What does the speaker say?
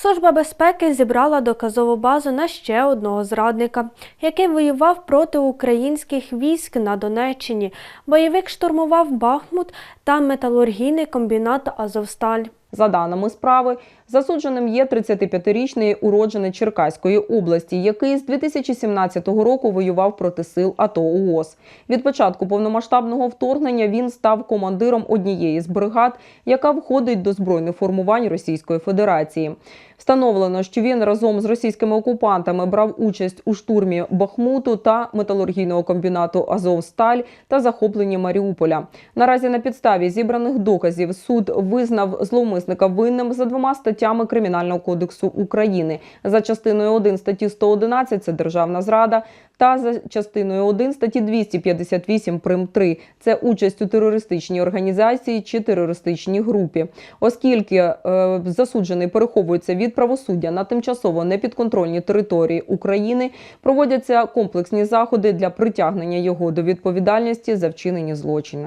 Служба безпеки зібрала доказову базу на ще одного зрадника, який воював проти українських військ на Донеччині. Бойовик штурмував Бахмут та металургійний комбінат Азовсталь. За даними справи, засудженим є 35-річний уродженець Черкаської області, який з 2017 року воював проти сил АТО УОС. Від початку повномасштабного вторгнення він став командиром однієї з бригад, яка входить до збройних формувань Російської Федерації. Встановлено, що він разом з російськими окупантами брав участь у штурмі Бахмуту та металургійного комбінату Азовсталь та захопленні Маріуполя. Наразі на підставі зібраних доказів суд визнав зловмисника винним за двома статтями Кримінального кодексу України за частиною 1 статті 111 – це державна зрада, та за частиною 1 статті 258 прим 3 – це участь у терористичній організації чи терористичній групі. Оскільки е, засуджений переховується від правосуддя на тимчасово непідконтрольній території України, проводяться комплексні заходи для притягнення його до відповідальності за вчинені злочини.